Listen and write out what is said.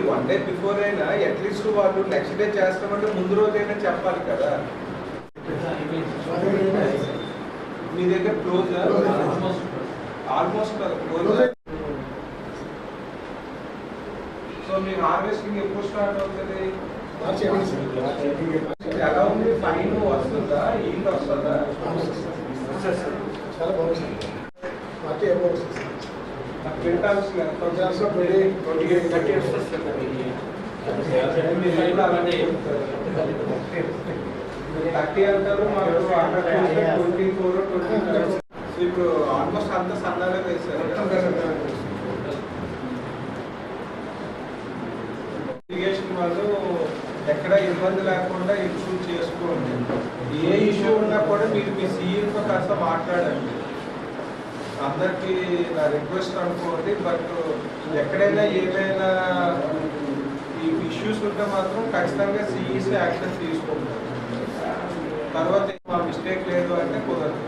One day before అయినా at least వాళ్ళు next day చేస్తామంటే ముందు రోజైనా చెప్పాలి కదా. మీ దగ్గర క్లోజ్ ఆల్మోస్ట్ క్లోజ్ సో మీ హార్వెస్టింగ్ ఎప్పుడు స్టార్ట్ అవుతుంది? ఎలా ఉంది? ఫైన్ వస్తుందా? ఈల్డ్ వస్తుందా? చాలా బాగుంది. థర్టీ అంటారు మాకు ట్వంటీ ఫోర్ ట్వంటీ ఇప్పుడు ఆల్మోస్ట్ అంత సన్నగా వేశారు ఇరిగేషన్ వాళ్ళు ఎక్కడ ఇబ్బంది లేకుండా ఇష్యూ చేసుకోండి. ఏ ఇష్యూ ఉన్నా కూడా మీరు మీ సీఈతో కాస్త మాట్లాడండి. అందరికీ నా రిక్వెస్ట్ అనుకోండి బట్ ఎక్కడైనా ఏమైనా ఈ ఇష్యూస్ ఉంటే మాత్రం ఖచ్చితంగా సిఈస్ యాక్షన్ తీసుకుంటారు తర్వాత మా మిస్టేక్ లేదు అంటే కుదరదు.